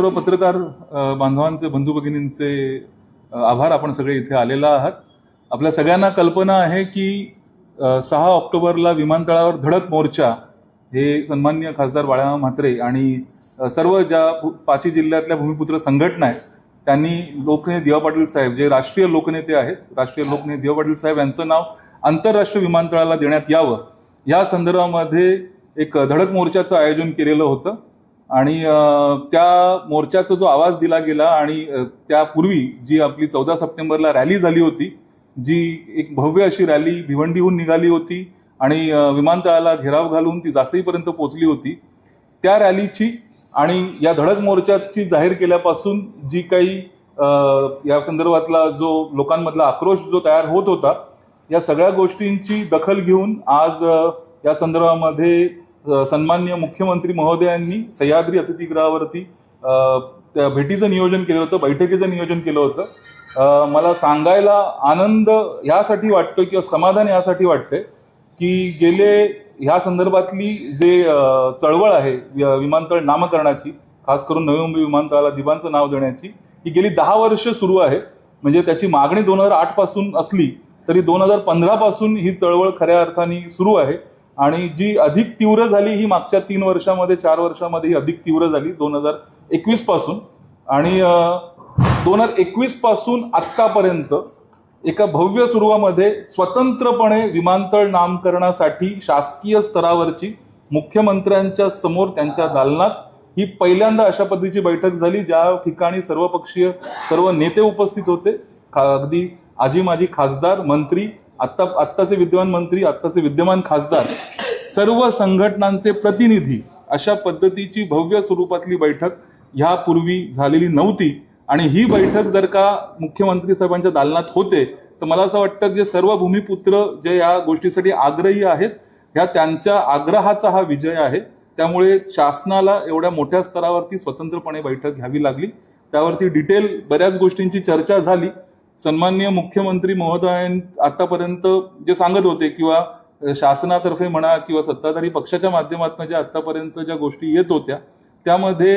सर्व पत्रकार बांधवांचे बंधू भगिनींचे आभार. आपण सगळे इथे आलेला आहात. आपल्या सगळ्यांना कल्पना आहे की सहा ऑक्टोबरला विमानतळावर धडक मोर्चा हे सन्मान्य खासदार बाळाराम म्हात्रे आणि सर्व ज्या पाची जिल्ह्यातल्या भूमिपुत्र संघटना आहेत त्यांनी लोकनेते दिवा पाटील साहेब जे राष्ट्रीय लोकनेते आहेत राष्ट्रीय लोकनेते दिवा पाटील साहेब यांचं नाव आंतरराष्ट्रीय विमानतळाला देण्यात यावं. या संदर्भामध्ये एक धडक मोर्चाचं आयोजन केलेलं होतं. आणि त्या मोर्चाचा जो आवाज दिला गेला आणि त्यापूर्वी जी आपली चौदा सप्टेंबरला रॅली झाली होती जी एक भव्य अशी रॅली भिवंडीहून निघाली होती आणि विमानतळाला घेराव घालून ती जासईपर्यंत पोचली होती त्या रॅलीची आणि या धडक मोर्चाची जाहीर केल्यापासून जी काही या संदर्भातला जो लोकांमधला आक्रोश जो तयार होत होता या सगळ्या गोष्टींची दखल घेऊन आज या संदर्भामध्ये सन्मान्य मुख्यमंत्री महोदयांनी सह्याद्री अतिथीगृहावरती त्या भेटीचं नियोजन केलं होतं बैठकीचं नियोजन केलं होतं. मला सांगायला आनंद यासाठी वाटतो किंवा समाधान यासाठी वाटतंय की गेले ह्या संदर्भातली जे चळवळ आहे विमानतळ नामकरणाची खास करून नवी मुंबई विमानतळाला दिवांचं नाव देण्याची ही गेली दहा वर्ष सुरू आहे. म्हणजे त्याची मागणी दोन हजार आठपासून असली तरी दोन हजार पंधरा पासून ही चळवळ खऱ्या अर्थाने सुरू आहे. आणि जी अधिक तीव्र झाली ही मागच्या तीन वर्षामध्ये चार वर्षामध्ये ही अधिक तीव्र झाली दोन हजार एकवीसपासून. आणि दोन हजार एकवीसपासून आत्तापर्यंत एका भव्य स्वरूपामध्ये स्वतंत्रपणे विमानतळ नामकरणासाठी शासकीय स्तरावरची मुख्यमंत्र्यांच्या समोर त्यांच्या दालनात ही पहिल्यांदा अशा पद्धतीची बैठक झाली ज्या ठिकाणी सर्वपक्षीय सर्व नेते उपस्थित होते. अगदी आजी माजी खासदार मंत्री आत्ता आत्ताचे विद्यमान मंत्री आत्ताचे विद्यमान खासदार सर्व संघटनांचे प्रतिनिधी अशा पद्धतीची भव्य स्वरूपातली बैठक ह्यापूर्वी झालेली नव्हती. आणि ही बैठक जर का मुख्यमंत्री साहेबांच्या दालनात होते तर मला असं वाटतं की जे सर्व भूमिपुत्र जे या गोष्टीसाठी आग्रही आहेत ह्या त्यांच्या आग्रहाचा हा विजय आहे. त्यामुळे शासनाला एवढ्या मोठ्या स्तरावरती स्वतंत्रपणे बैठक घ्यावी लागली. त्यावरती डिटेल बऱ्याच गोष्टींची चर्चा झाली. सन्माननीय मुख्यमंत्री महोदय आतापर्यंत जे सांगत होते किंवा शासनातर्फे म्हणा किंवा सत्ताधारी पक्षाच्या माध्यमातून ज्या आतापर्यंत ज्या गोष्टी येत होत्या त्यामध्ये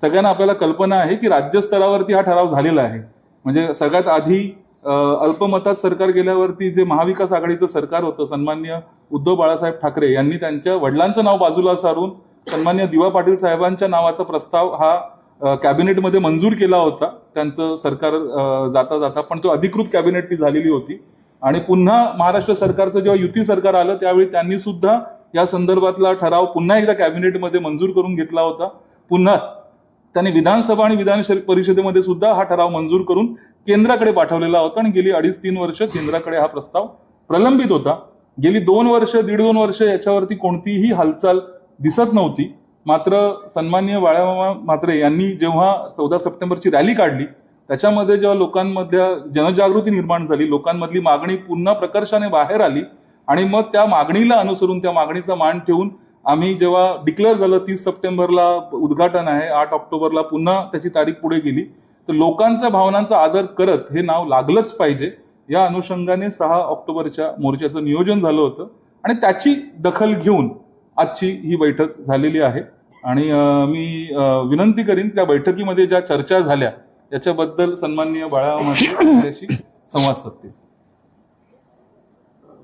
सगळ्यांना आपल्याला कल्पना आहे की राज्यस्तरावरती हा ठराव झालेला आहे. म्हणजे सगळ्यात आधी अल्पमतात सरकार गेल्यावरती जे महाविकास आघाडीचं सरकार होतं सन्मान्य उद्धव बाळासाहेब ठाकरे यांनी त्यांच्या वडिलांचं नाव बाजूला सारून सन्मान्य दिवा पाटील साहेबांच्या नावाचा प्रस्ताव हा कॅबिनेटमध्ये मंजूर केला होता. त्यांचं सरकार जाता जाता पण तो अधिकृत कॅबिनेटनी झालेली होती. आणि पुन्हा महाराष्ट्र सरकारचं जेव्हा युती सरकार आलं त्यावेळी त्यांनी सुद्धा या संदर्भातला ठराव पुन्हा एकदा कॅबिनेटमध्ये मंजूर करून घेतला होता. पुन्हा त्यांनी विधानसभा आणि विधान परिषदेमध्ये सुद्धा हा ठराव मंजूर करून केंद्राकडे पाठवलेला होता आणि गेली अडीच तीन वर्ष केंद्राकडे हा प्रस्ताव प्रलंबित होता. गेली दोन वर्ष दीड दोन वर्ष याच्यावरती कोणतीही हालचाल दिसत नव्हती. मात्र सन्माननीय बाळामामा म्हात्रे यांनी जेव्हा चौदा सप्टेंबरची रॅली काढली त्याच्यामध्ये जेव्हा लोकांमध्ये जनजागृती निर्माण झाली लोकांमधली मागणी पुन्हा प्रकर्षाने बाहेर आली आणि मग त्या मागणीला अनुसरून त्या मागणीचा मान ठेवून आम्ही जेव्हा डिक्लेअर झालं तीस सप्टेंबरला उद्घाटन आहे आठ ऑक्टोबरला पुन्हा त्याची तारीख पुढे गेली तर लोकांच्या भावनांचा आदर करत हे नाव लागलंच पाहिजे. या अनुषंगाने सहा ऑक्टोबरच्या मोर्चाचं नियोजन झालं होतं आणि त्याची दखल घेऊन आजची ही बैठक झालेली आहे. आणि मी विनंती करीन त्या बैठकीमध्ये ज्या चर्चा झाल्या याच्याबद्दल सन्माननीय बाळा संवाद साधतील.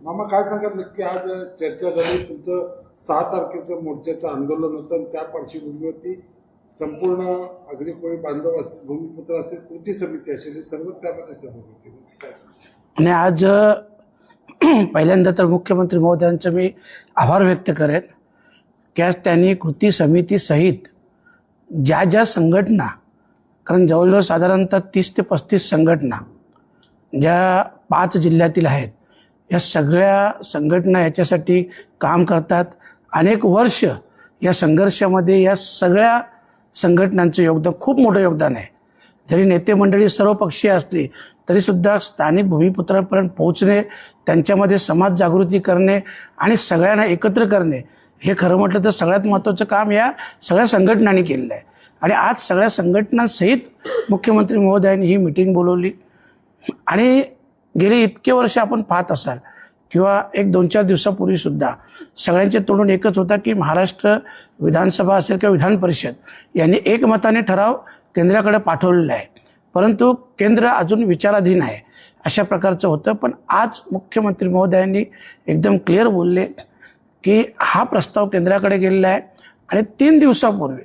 मामा काय सांगाल? नक्की आज चर्चा झाली. तुमचं सहा तारखेचं मोर्चाचं आंदोलन होतं आणि त्या पार्श्वभूमीवरती संपूर्ण आगरी कोळी बांधव असतील भूमिपुत्र असतील कृती समिती असेल हे सर्व त्यामध्ये सहभागी काय आणि आज पहिल्यांदा तर मुख्यमंत्री महोदयांचं मी आभार व्यक्त करेन. की त्यांनी कृती समितीसहित ज्या ज्या संघटना कारण जवळजवळ साधारणतः तीस ते पस्तीस संघटना ज्या पाच जिल्ह्यातील आहेत या सगळ्या संघटना याच्यासाठी काम करतात. अनेक वर्ष या संघर्षामध्ये या सगळ्या संघटनांचं योगदान खूप मोठं योगदान आहे. जरी नेते मंडळी सर्वपक्षीय असली तरीसुद्धा स्थानिक भूमिपुत्रांपर्यंत पोहोचणे त्यांच्यामध्ये समाज जागृती करणे आणि सगळ्यांना एकत्र करणे हे खरं म्हटलं तर सगळ्यात महत्त्वाचं काम या सगळ्या संघटनांनी केलेलं आहे. आणि आज सगळ्या संघटनांसहित मुख्यमंत्री महोदयांनी ही मिटिंग बोलवली. आणि गेले इतके वर्ष आपण पाहत असाल किंवा एक दोन चार दिवसापूर्वीसुद्धा सगळ्यांचे तोंडून एकच होता की महाराष्ट्र विधानसभा असेल किंवा विधान परिषद यांनी एकमताने ठराव केंद्राकडे पाठवलेलं आहे. परंतु केंद्र अजून विचाराधीन आहे अशा प्रकारचं होतं. पण आज मुख्यमंत्री महोदयांनी एकदम क्लिअर बोलले की हा प्रस्ताव केंद्राकडे गेलेला आहे आणि तीन दिवसापूर्वी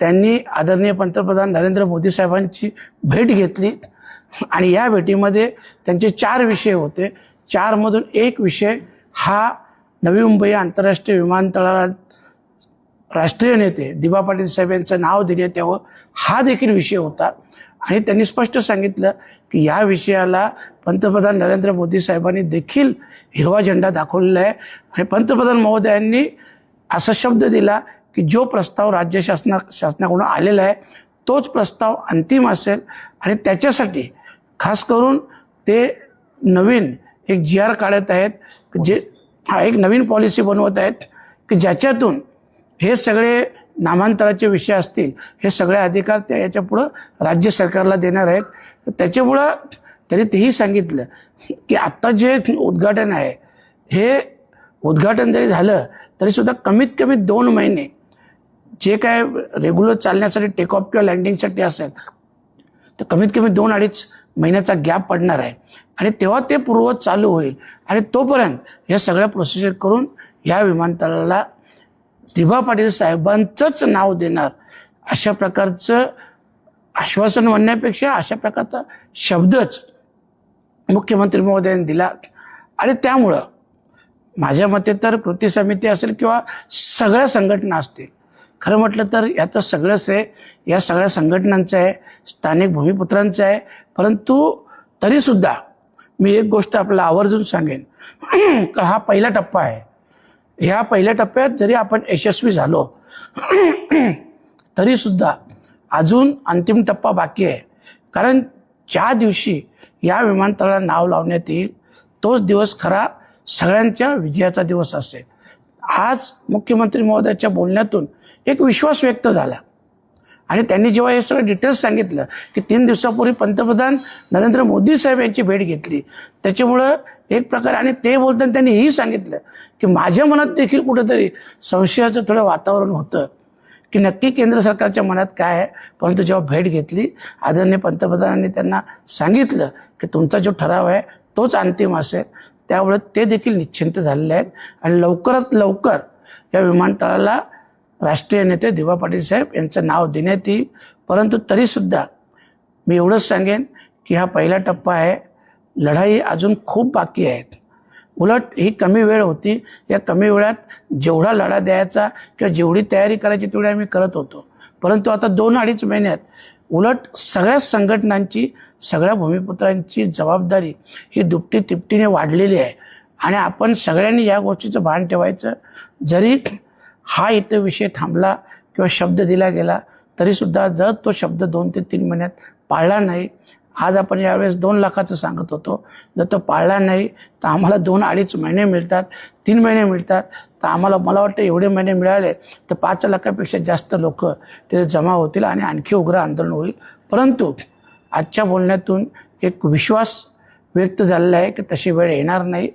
त्यांनी आदरणीय पंतप्रधान नरेंद्र मोदी साहेबांची भेट घेतली आणि या भेटीमध्ये त्यांचे चार विषय होते. चारमधून एक विषय हा नवी मुंबई आंतरराष्ट्रीय विमानतळाला राष्ट्रीय नेते दिबा पाटील साहेब यांचं नाव देण्यात यावं हा देखील विषय होता. आणि त्यांनी स्पष्ट सांगितलं की या विषयाला पंतप्रधान नरेंद्र मोदी साहेबांनी देखील हिरवा झेंडा दाखवलेला आहे. आणि पंतप्रधान महोदयांनी असा शब्द दिला की जो प्रस्ताव राज्य शासना शासनाकडून आलेला आहे तोच प्रस्ताव अंतिम असेल. आणि त्याच्यासाठी खास करून ते नवीन एक जी आर काढत आहेत जे हा एक नवीन पॉलिसी बनवत आहेत की ज्याच्यातून हे सगळे नामांतराचे विषय असतील हे सगळे अधिकार त्या याच्यापुढं राज्य सरकारला देणार आहेत. त्याच्यामुळं त्यांनी तेही सांगितलं की आत्ता जे उद्घाटन आहे हे उद्घाटन जरी झालं तरीसुद्धा कमीत कमी दोन महिने जे काय रेग्युलर चालण्यासाठी टेक ऑफ किंवा लँडिंगसाठी असेल तर कमीत कमी दोन अडीच महिन्याचा गॅप पडणार आहे. आणि तेव्हा ते पूर्ववत चालू होईल. आणि तोपर्यंत या सगळ्या प्रोसिजर करून या विमानतळाला दिभा पाटील साहेबांचंच नाव देणार. अशा प्रकारचं आश्वासन म्हणण्यापेक्षा अशा प्रकारचा शब्दच मुख्यमंत्री महोदयांनी दिला. आणि त्यामुळं माझ्या मते तर कृती समिती असेल किंवा सगळ्या संघटना असतील खरं म्हटलं तर याचं सगळं श्रेय या सगळ्या संघटनांचं आहे स्थानिक भूमिपुत्रांचं आहे. परंतु तरीसुद्धा मी एक गोष्ट आपल्याला आवर्जून सांगेन. का हा पहिला टप्पा आहे. ह्या पहिल्या टप्प्यात जरी आपण यशस्वी झालो तरीसुद्धा अजून अंतिम टप्पा बाकी आहे. कारण ज्या दिवशी या विमानतळाला नाव लावण्यात येईल तोच दिवस खरा सगळ्यांच्या विजयाचा दिवस असेल. आज मुख्यमंत्री महोदयाच्या बोलण्यातून एक विश्वास व्यक्त झाला. आणि त्यांनी जेव्हा हे सगळं डिटेल्स सांगितलं की तीन दिवसापूर्वी पंतप्रधान नरेंद्र मोदी साहेब यांची भेट घेतली. त्याच्यामुळं एक प्रकारे आणि ते बोलताना त्यांनी हेही सांगितलं की माझ्या मनात देखील कुठंतरी संशयाचं थोडं वातावरण होतं की नक्की केंद्र सरकारच्या मनात काय आहे? परंतु जेव्हा भेट घेतली आदरणीय पंतप्रधानांनी त्यांना सांगितलं की तुमचा जो ठराव आहे तोच अंतिम असेल. त्यामुळे ते देखील निश्चिंत झालेले आहेत. आणि लवकरात लवकर या विमानतळाला राष्ट्रीय नेते दिवा पाटील साहेब यांचं नाव देण्यात येईल. परंतु तरीसुद्धा मी एवढंच सांगेन की हा पहिला टप्पा आहे. लढाई अजून खूप बाकी आहेत. उलट ही कमी वेळ होती. या कमी वेळात जेवढा लढा द्यायचा किंवा जेवढी तयारी करायची तेवढी आम्ही करत होतो. परंतु आता दोन अडीच महिन्यात उलट सगळ्या संघटनांची सगळ्या भूमिपुत्रांची जबाबदारी ही दुपटी तिपटीने वाढलेली आहे. आणि आपण सगळ्यांनी या गोष्टीचं भान ठेवायचं. जरी हा इथं विषय थांबला किंवा शब्द दिला गेला तरीसुद्धा जर तो शब्द दोन ते तीन महिन्यात पाळला नाही आज आपण यावेळेस दोन लाखाचं सांगत होतो जर तो पाळला नाही तर आम्हाला दोन अडीच महिने मिळतात तीन महिने मिळतात तर आम्हाला मला वाटतं एवढे महिने मिळाले तर पाच लाखापेक्षा जास्त लोक तिथे जमा होतील आणि आणखी उग्र आंदोलन होईल. परंतु आजच्या बोलण्यातून एक विश्वास व्यक्त झालेला आहे की तशी वेळ येणार नाही.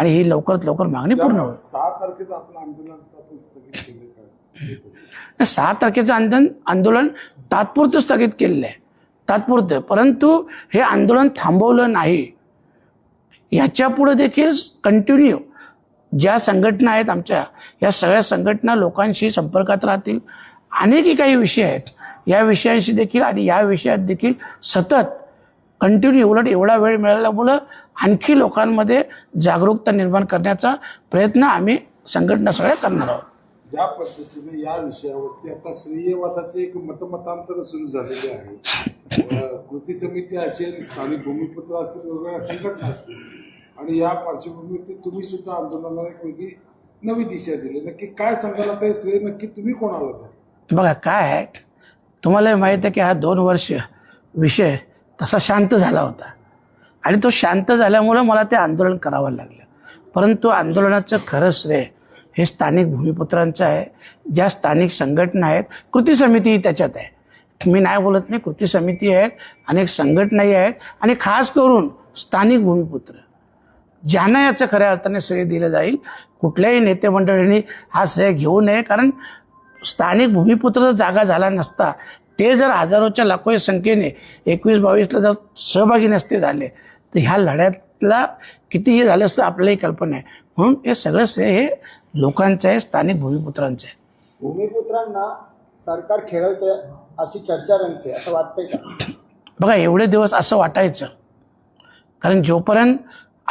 आणि ही लवकरात लवकर मागणी पूर्ण होईल. सहा तारखेचं आपलं आंदोलन सहा तारखेचं आंदोलन आंदोलन तात्पुरतं स्थगित केलेलं आहे. तात्पुरतं. परंतु हे आंदोलन थांबवलं नाही. याच्यापुढे देखील कंटिन्यू ज्या संघटना आहेत आमच्या या सगळ्या संघटना लोकांशी संपर्कात राहतील. अनेकही काही विषय आहेत. या विषयांशी देखील आणि या विषयात देखील सतत कंटिन्यू उलट एवढा वेळ मिळाल्यामुळं आणखी लोकांमध्ये जागरूकता निर्माण करण्याचा प्रयत्न आम्ही संघटना सगळ्या करणार आहोत. ज्या पद्धतीने या विषयावरती आता श्रेयवादाचे एक मतमतांतर सुरू झालेले आहे. कृती समिती असेल स्थानिक भूमिपुत्र असतील वेगवेगळ्या संघटना असतील. आणि या पार्श्वभूमीवरती तुम्ही सुद्धा आंदोलनाला एक वेगळी नवी दिशा दिली. नक्की काय सांगायला ते श्रेय नक्की तुम्ही कोणाला द्या बघा काय आहे? तुम्हाला माहीत आहे की हा दोन वर्ष विषय तसा शांत झाला होता. आणि तो शांत झाल्यामुळं मला ते आंदोलन करावं लागलं. परंतु आंदोलनाचं खरं श्रेय हे स्थानिक भूमिपुत्रांचं आहे. ज्या स्थानिक संघटना आहेत कृती समिती त्याच्यात आहे. मी नाही बोलत नाही कृती समिती आहेत अनेक संघटनाही आहेत आणि खास करून स्थानिक भूमिपुत्र. ज्यांना याचं खऱ्या अर्थाने श्रेय दिलं जाईल कुठल्याही नेते मंडळींनी हा श्रेय घेऊ नये कारण स्थानिक भूमिपुत्र जर जागा झाला नसता ते जर हजारोच्या लाखोच्या संख्येने एकवीस बावीसला जर सहभागी नसते झाले तर ह्या लढ्यातला किती हे झालं असतं आपल्यालाही कल्पना आहे. म्हणून हे सगळं श्रेय हे लोकांचं आहे स्थानिक भूमिपुत्रांचं आहे. भूमिपुत्रांना सरकार खेळवतंय अशी चर्चा रंगते असं वाटतंय का? बघा एवढे दिवस असं वाटायचं. कारण जोपर्यंत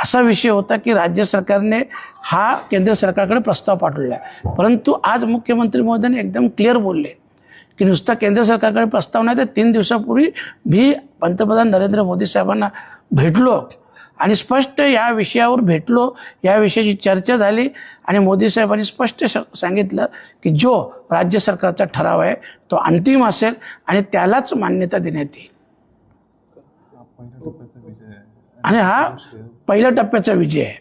असा विषय होता की राज्य सरकारने हा केंद्र सरकारकडे प्रस्ताव पाठवला आहे. परंतु आज मुख्यमंत्री महोदयाने एकदम क्लिअर बोलले की नुसता केंद्र सरकारकडे प्रस्ताव नाही तर तीन दिवसापूर्वी मी पंतप्रधान नरेंद्र मोदी साहेबांना भेटलो आणि स्पष्ट या विषयावर भेटलो या विषयाची चर्चा झाली आणि मोदी साहेबांनी स्पष्ट सांगितलं की जो राज्य सरकारचा ठराव आहे तो अंतिम असेल आणि त्यालाच मान्यता देण्यात येईल. आणि हा पहिल्या टप्प्याचा विजय आहे.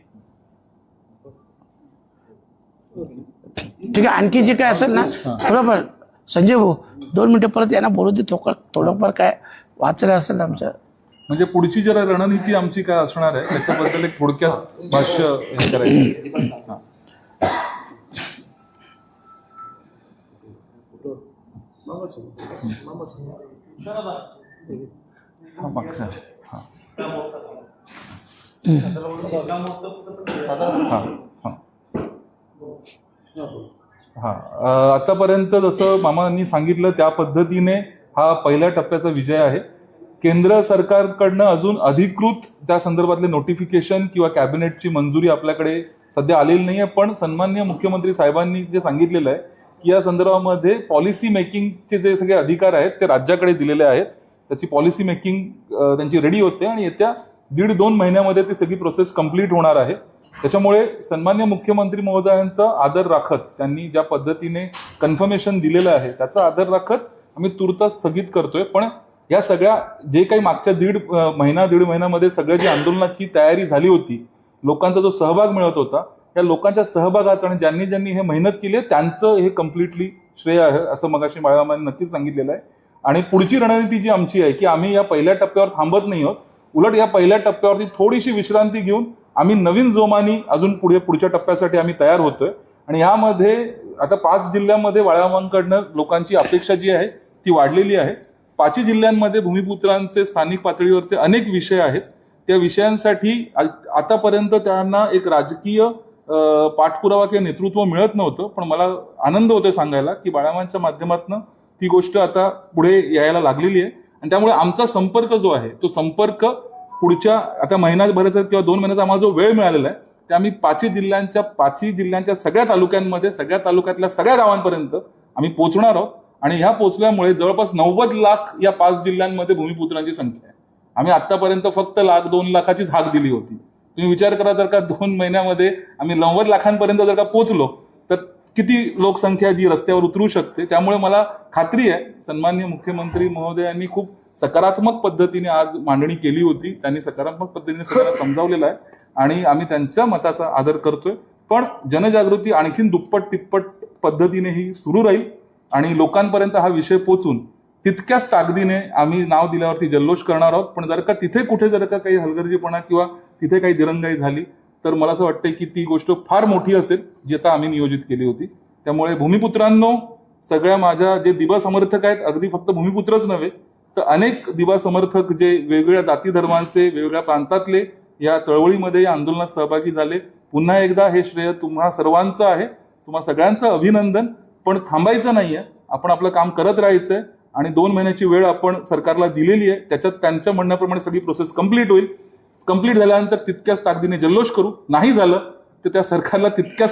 ठीक आहे आणखी जे काय असेल ना बरोबर. संजय भाऊ दोन मिनिटं परत यांना बोलू दे थोडं थोडंफार काय वाचलं असेल आमच्या म्हणजे पुढची जरा रणनीती आमची काय असणार आहे त्याच्याबद्दल एक थोडक्यात भाष्य करायचं हा. हा, आतापर्यंत जसं मामांनी सांगितलं त्या पद्धतीने हा पहिल्या टप्प्याचा विजय आहे. केंद्र सरकारकडनं अजून अधिकृत त्या संदर्भातले नोटिफिकेशन किंवा कॅबिनेटची मंजुरी आपल्याकडे सध्या आलेली नाही आहे पण सन्मान्य मुख्यमंत्री साहेबांनी जे सांगितलेलं आहे की या संदर्भामध्ये पॉलिसी मेकिंगचे जे सगळे अधिकार आहेत ते राज्याकडे दिलेले आहेत. त्याची पॉलिसी मेकिंग त्यांची रेडी होते आणि येत्या दीड दोन महिन्यामध्ये ती सगळी प्रोसेस कंप्लीट होणार आहे. त्याच्यामुळे सन्मान्य मुख्यमंत्री महोदयांचा आदर राखत त्यांनी ज्या पद्धतीने कन्फर्मेशन दिलेलं आहे त्याचा आदर राखत आम्ही तुर्तास स्थगित करतोय. पण या सगळ्या जे काही मागच्या दीड महिना दीड महिन्यामध्ये सगळ्या जी आंदोलनाची तयारी झाली होती लोकांचा जो सहभाग मिळत होता त्या लोकांच्या सहभागाचं आणि ज्यांनी ज्यांनी हे मेहनत केली आहे, त्यांचं हे कम्प्लिटली श्रेय आहे असं मगाशी बाळामाने नक्कीच सांगितलेलं आहे. आणि पुढची रणनीती जी आमची आहे की आम्ही या पहिल्या टप्प्यावर थांबत नाही आहोत उलट या पहिल्या टप्प्यावरती थोडीशी विश्रांती घेऊन आम्ही नवीन जोमानी अजून पुढे पुढच्या टप्प्यासाठी आम्ही तयार होतोय. आणि यामध्ये आता पाच जिल्ह्यांमध्ये वाळावांकडनं लोकांची अपेक्षा जी आहे ती वाढलेली आहे. पाचही जिल्ह्यांमध्ये भूमिपुत्रांचे स्थानिक पातळीवरचे अनेक विषय आहेत. त्या विषयांसाठी आ- आतापर्यंत त्यांना एक राजकीय पाठपुरावा किंवा नेतृत्व मिळत नव्हतं. पण मला आनंद होतोय सांगायला की बाळामांच्या माध्यमातून ती गोष्ट आता पुढे यायला लागलेली आहे. आणि त्यामुळे आमचा संपर्क जो आहे तो संपर्क पुढच्या आता महिनाभराचा किंवा दोन महिन्याचा आम्हाला जो वेळ मिळालेला आहे ते आम्ही पाचही जिल्ह्यांच्या पाचही जिल्ह्यांच्या सगळ्या तालुक्यांमध्ये सगळ्या तालुक्यातल्या सगळ्या गावांपर्यंत आम्ही पोहोचणार आहोत. आणि ह्या पोहोचल्यामुळे जवळपास नव्वद लाख या पाच जिल्ह्यांमध्ये भूमिपुत्रांची संख्या आहे. आम्ही आतापर्यंत फक्त लाख दोन लाखाचीच हाक दिली होती. तुम्ही विचार करा जर का दोन महिन्यामध्ये आम्ही नव्वद लाखांपर्यंत जर का पोहोचलो तर किती लोकसंख्या जी रस्त्यावर उतरू शकते त्यामुळे मला खात्री आहे सन्मान्य मुख्यमंत्री महोदयांनी खूप सकारात्मक पद्धतीने आज मांडणी केली होती. त्यांनी सकारात्मक पद्धतीने सगळ्यांना समजावलेलं आहे आणि आम्ही त्यांच्या मताचा आदर करतोय. पण जनजागृती आणखीन दुप्पट तिप्पट पद्धतीने ही सुरू राहील आणि लोकांपर्यंत हा विषय पोचून तितक्याच ताकदीने आम्ही नाव दिल्यावरती जल्लोष करणार आहोत. पण जर का तिथे कुठे जर का काही हलगर्जीपणा किंवा तिथे काही दिरंगाई झाली तर मला असं वाटतं की ती गोष्ट फार मोठी असेल जी आता आम्ही नियोजित केली होती. त्यामुळे भूमिपुत्रांनो सगळ्या माझ्या जे दिबा समर्थक आहेत अगदी फक्त भूमिपुत्रच नव्हे तर अनेक दिवा समर्थक जे वेगवेगळ्या जाती धर्मांचे वेगवेगळ्या प्रांतातले या चळवळीमध्ये या आंदोलनात सहभागी झाले. पुन्हा एकदा हे श्रेय तुम्हा सर्वांचं आहे. तुम्हा सगळ्यांचं अभिनंदन. पण थांबायचं नाही आहे आपण आपलं काम करत राहायचं आहे आणि दोन महिन्याची वेळ आपण सरकारला दिलेली आहे. त्याच्यात त्यांच्या म्हणण्याप्रमाणे सगळी प्रोसेस कंप्लीट होईल. कंप्लीट झाल्यानंतर तितक्याच ताकदीने जल्लोष करू. नाही झालं तर त्या सरकारला तितक्याच